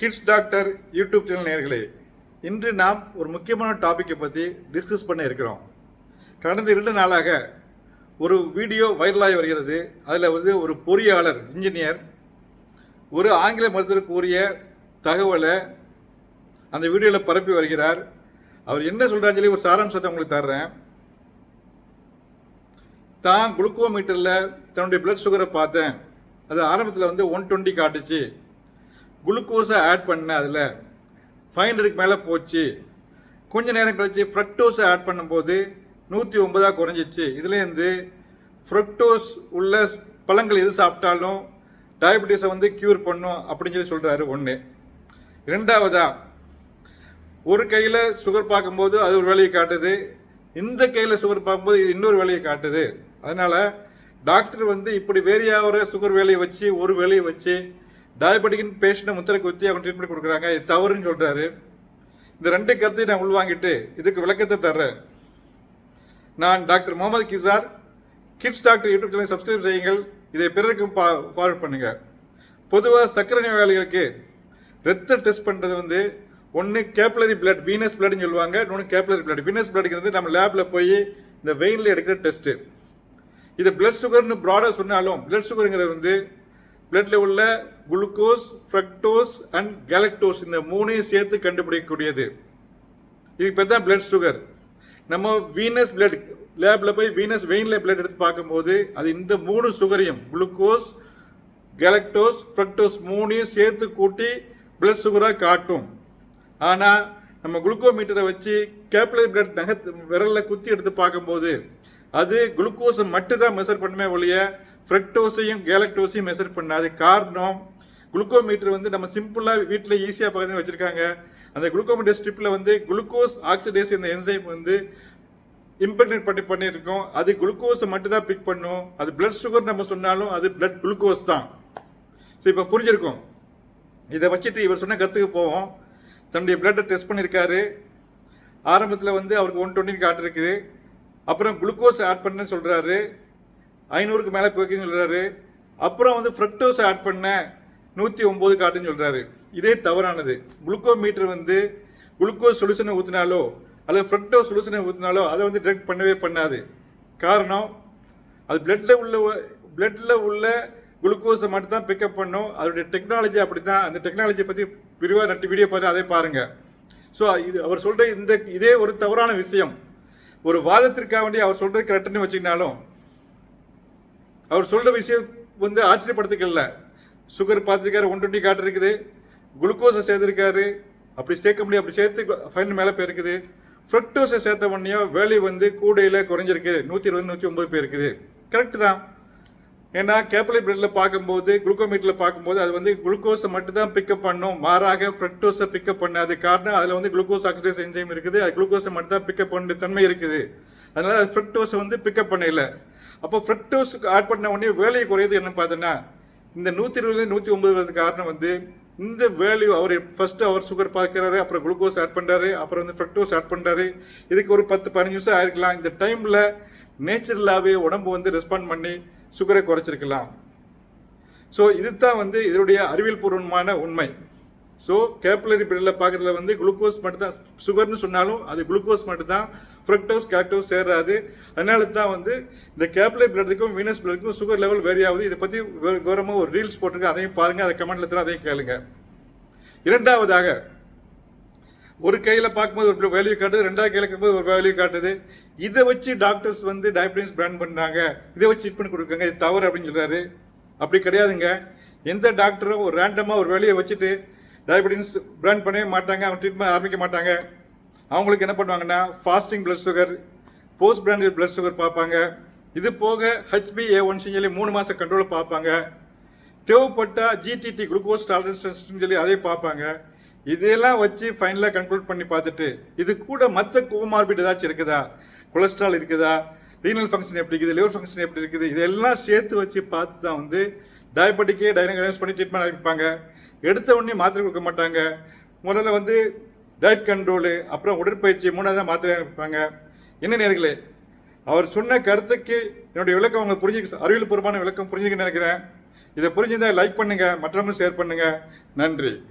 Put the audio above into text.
Kids doctor YouTube channel நேர்களே இன்று நாம் ஒரு முக்கியமான டாப்பிக்கை பற்றி டிஸ்கஸ் பண்ண இருக்கிறோம். கடந்த இரண்டு நாளாக ஒரு வீடியோ வைரலாகி வருகிறது. அதில் வந்து ஒரு பொறியாளர் இன்ஜினியர் ஒரு ஆங்கில மருத்துவர் கூறிய தகவலை அந்த வீடியோவில் பரப்பி வருகிறார். அவர் என்ன சொல்கிறான்னு சொல்லி ஒரு சாராம்சத்தை உங்களுக்கு தர்றேன். தான் குளுக்கோமீட்டரில் தன்னுடைய பிளட் சுகரை பார்த்தேன். அது ஆரம்பத்தில் வந்து ஒன் டுவெண்ட்டி காட்டுச்சு. குளுக்கோஸை ஆட் பண்ணேன் அதில் ஃபைவ் ஹண்ட்ரடுக்கு மேலே போச்சு. கொஞ்ச நேரம் கழிச்சு ஃப்ரக்டோஸை ஆட் பண்ணும்போது நூற்றி ஒன்பதாக குறைஞ்சிச்சு. இதுலேருந்து ஃப்ரக்டோஸ் உள்ள பழங்கள் எது சாப்பிட்டாலும் டயபெட்டிஸை வந்து க்யூர் பண்ணும் அப்படின்னு சொல்லி சொல்கிறாரு ஒன்று ரெண்டாவதா ஒரு கையில் சுகர் பார்க்கும்போது அது ஒரு வேலையை காட்டுது. இந்த கையில் சுகர் பார்க்கும்போது இது இன்னொரு வேலையை காட்டுது. அதனால் டாக்டர் வந்து இப்படி வேறையாக சுகர் வேலையை வச்சு ஒரு வேலையை வச்சு டயபெட்டிக்னு பேஷண்ட்டை முத்திரை குத்தி அவங்க ட்ரீட்மெண்ட் கொடுக்குறாங்க. இது தவறுன்னு சொல்கிறாரு இந்த ரெண்டு கருத்தையும் நான் உள்வாங்கிட்டு இதுக்கு விளக்கத்தை தர்றேன். நான் doctor Mohammed Kizar kids doctor YouTube channel subscribe செய்யுங்கள். இதை பிறருக்கும் பா ஃபார்வர்ட் பண்ணுங்கள் பொதுவாக சர்க்கரை நோயாளிகளுக்கு ரத்த டெஸ்ட் பண்ணுறது வந்து ஒன்று கேப்லரி பிளட் வீனஸ் பிளட்னு சொல்லுவாங்க. இன்னொன்று கேப்லரி பிளட் வீனஸ் பிளட்ங்கிறது நம்ம லேபில் போய் இந்த வெயினில் எடுக்கிற டெஸ்ட்டு இது பிளட் சுகர்னு ப்ராடாக சொன்னாலும் பிளட் சுகருங்கிறது வந்து பிளட்ல உள்ள குளுக்கோஸ் ஃப்ரக்டோஸ் அண்ட் கேலக்டோஸ் இந்த மூணையும் சேர்த்து கண்டுபிடிக்கக்கூடியது. இதுக்கு பேர் தான் பிளட் சுகர் நம்ம வீனஸ் பிளட் லேபில் போய் வீனஸ் வெயினில் பிளட் எடுத்து பார்க்கும்போது அது இந்த மூணு சுகரையும் குளுக்கோஸ் கேலக்டோஸ் ஃப்ரக்டோஸ் மூணையும் சேர்த்து கூட்டி பிளட் சுகராக காட்டும். ஆனால் நம்ம குளுக்கோமீட்டரை வச்சு கேப்லரி பிளட் நகத்து விரலில் குத்தி எடுத்து பார்க்கும்போது அது குளுக்கோஸை மட்டும் தான் மெஷர் பண்ணுமே ஒழிய ஃப்ரெக்டோஸையும் கேலக்டோஸையும் மெஷர் பண்ணாது. காரணம் குளுக்கோமீட்டர் வந்து நம்ம சிம்பிளாக வீட்டில் ஈஸியாக பக்கத்தில் வச்சுருக்காங்க. அந்த குளுக்கோமீட்டர் ஸ்ட்ரிப்பில் வந்து குளுக்கோஸ் ஆக்சிடேஸ் இந்த என்சைம் வந்து இம்ப்ரெக்னேட் பண்ணி பண்ணியிருக்கோம். அது குளுக்கோஸை மட்டும் தான் பிக் பண்ணும். அது பிளட் சுகர் நம்ம சொன்னாலும் அது பிளட் குளுக்கோஸ் தான். ஸோ இப்போ புரிஞ்சிருக்கும். இதை வச்சுட்டு இவர் சொன்ன கருத்துக்கு போவோம். தன்னுடைய பிளட்டை டெஸ்ட் பண்ணியிருக்காரு. ஆரம்பத்தில் வந்து அவருக்கு ஒன் டுவெண்ட்டின்னு காட்டிருக்குது அப்புறம் குளுக்கோஸ் ஆட் பண்ணுன்னு சொல்கிறாரு ஐநூறுக்கு மேலே போய்க்குன்னு சொல்கிறாரு அப்புறம் வந்து ஃப்ரக்டோஸ் ஆட் பண்ண நூற்றி ஒம்பது காட்டுன்னு சொல்கிறாரு இதே தவறானது. குளுக்கோ மீட்டர் வந்து குளுக்கோஸ் சொல்யூஷனை ஊற்றினாலோ அல்லது ஃப்ரக்டோஸ் சொல்யூஷனை ஊற்றினாலோ அதை வந்து டிரெக்ட் பண்ணவே பண்ணாது. காரணம் அது பிளட்டில் உள்ள பிளட்டில் உள்ள குளுக்கோஸை மட்டும் தான் பிக்கப் பண்ணும். அதோடைய டெக்னாலஜி அப்படி தான் அந்த டெக்னாலஜியை பற்றி விரிவாக நட்டு வீடியோ பார்த்து அதை பாருங்கள் ஸோ இது அவர் சொல்கிற இந்த இதே ஒரு தவறான விஷயம். ஒரு வாதத்திற்காக வேண்டி அவர் சொல்கிறது கரெக்டுன்னு வச்சுக்கினாலும் அவர் சொல்கிற விஷயம் வந்து ஆச்சரியப்படுத்திக்கல. சுகர் பார்த்துருக்காரு ஒன் டுவெண்ட்டி காட்டிருக்குது குளுக்கோஸை சேர்த்துருக்காரு. அப்படி சேர்க்க முடியும் அப்படி சேர்த்து ஃபைன் மேலே போயிருக்குது. ஃப்ரக்டோஸை சேர்த்த உடனே வேல்யூ வந்து கூடையில் குறைஞ்சிருக்கு. நூற்றி இருபது நூற்றி ஒம்பது போயிருக்குது இருக்குது. கரெக்டு தான். ஏன்னா கேப்பலி பிளட்டில் பார்க்கும்போது குளுக்கோமீட்டரில் பார்க்கும்போது அது வந்து குளுக்கோஸை மட்டும் தான் பிக்கப் பண்ணும். மாறாக ஃப்ரக்டோஸை பிக்கப் பண்ணாது காரணம் அதில் வந்து குளுக்கோஸ் ஆக்சிடேஸ் என்ஜைம் இருக்குது. அது குளுக்கோஸை மட்டும் தான் பிக்கப் பண்ண தன்மை இருக்குது. அதனால் அது ஃப்ரக்டோஸை வந்து பிக்கப் பண்ணல. அப்போ ஃப்ரக்டோஸுக்கு ஆட் பண்ண உடனே வேலையை குறையுது என்னன்னு பார்த்தோன்னா இந்த நூற்றி இருபது நூற்றி ஒன்பது வரதுக்கு காரணம் வந்து இந்த வேல்யூ அவர் ஃபர்ஸ்ட் அவர் சுகர் பார்க்குறாரு அப்புறம் குளுக்கோஸ் ஆட் பண்ணுறாரு அப்புறம் வந்து ஃப்ரக்டோஸ் ஆட் பண்ணுறாரு இதுக்கு ஒரு பத்து பதினஞ்சு நிமிஷம் ஆயிருக்கலாம். இந்த டைமில் நேச்சுரலாகவே உடம்பு வந்து ரெஸ்பாண்ட் பண்ணி சுகரை குறைச்சிருக்கலாம். ஸோ இது தான் வந்து இதனுடைய அறிவியல் பூர்வமான உண்மை. ஸோ கேப்லரி பிரெட்டில் பார்க்குறதுல வந்து குளுக்கோஸ் மட்டும் தான் சுகர்னு சொன்னாலும் அது குளுக்கோஸ் மட்டும் தான் ஃப்ரக்டோஸ் கேக்டோஸ் சேராது. அதனால தான் வந்து இந்த கேப்லரி பிளட்டுக்கும் வீனஸ் பிளட்டுக்கும் சுகர் லெவல் வேரி ஆகுது. இதை பற்றி விவரமாக ஒரு ரீல்ஸ் போட்டிருக்கு அதையும் பாருங்கள் அதை கமெண்ட்டில் தர அதையும் கேளுங்க. இரண்டாவதாக ஒரு கையில் பார்க்கும்போது ஒரு வேல்யூ காட்டுது ரெண்டாவது கையில் இருக்கும்போது ஒரு வேல்யூ காட்டுது. இதை வச்சு டாக்டர்ஸ் வந்து டயபிட்டிஸ் பிளான் பண்ணாங்க. இதை வச்சு ட்ரீட்மெண்ட் கொடுக்குறாங்க. இது தவறு அப்படின்னு சொல்கிறாரு அப்படி கிடையாதுங்க. எந்த டாக்டரும் ஒரு ரேண்டமாக ஒரு வேலையை வச்சுட்டு டயபிட்டிஸ் பிராண்ட் பண்ணவே மாட்டாங்க அவங்க ட்ரீட்மெண்ட் ஆரம்பிக்க மாட்டாங்க. அவங்களுக்கு என்ன பண்ணுவாங்கன்னா fasting blood sugar post prandial blood sugar பார்ப்பாங்க. இது போக ஹெச்பி ஏ ஒன் சொல்லி மூணு மாதம் கண்ட்ரோலில் பார்ப்பாங்க. தேவைப்பட்டால் ஜிடிடி குளுக்கோஸ் டாலரன்ஸ் டெஸ்ட்னு சொல்லி அதே பார்ப்பாங்க. இதெல்லாம் வச்சு ஃபைனலாக கன்க்ளூட் பண்ணி பார்த்துட்டு இது கூட மற்ற கோமார்பிட் ஏதாச்சும் இருக்குதா? கொலஸ்ட்ரால் இருக்குதா? ரீனல் ஃபங்க்ஷன் எப்படி இருக்குது? லிவர் ஃபங்க்ஷன் எப்படி இருக்குது? இதெல்லாம் சேர்த்து வச்சு பார்த்து தான் வந்து டயபெட்டிக்கே அரேஞ்ச் பண்ணி ட்ரீட்மெண்ட் ஆரம்பிப்பாங்க எடுத்த உடனே மாத்திரை கொடுக்க மாட்டாங்க. முதல்ல வந்து டயட் கண்ட்ரோலு அப்புறம் உடற்பயிற்சி மூணாவது தான் மாத்திரை இருப்பாங்க என்ன நேர்களே அவர் சொன்ன கருத்துக்கு என்னுடைய விளக்கம் அவங்க புரிஞ்சு அறிவியல் பூர்வமான விளக்கம் புரிஞ்சுக்க நினைக்கிறேன். இதை புரிஞ்சுதான் லைக் பண்ணுங்கள் மற்றவங்களும் ஷேர் பண்ணுங்கள் நன்றி.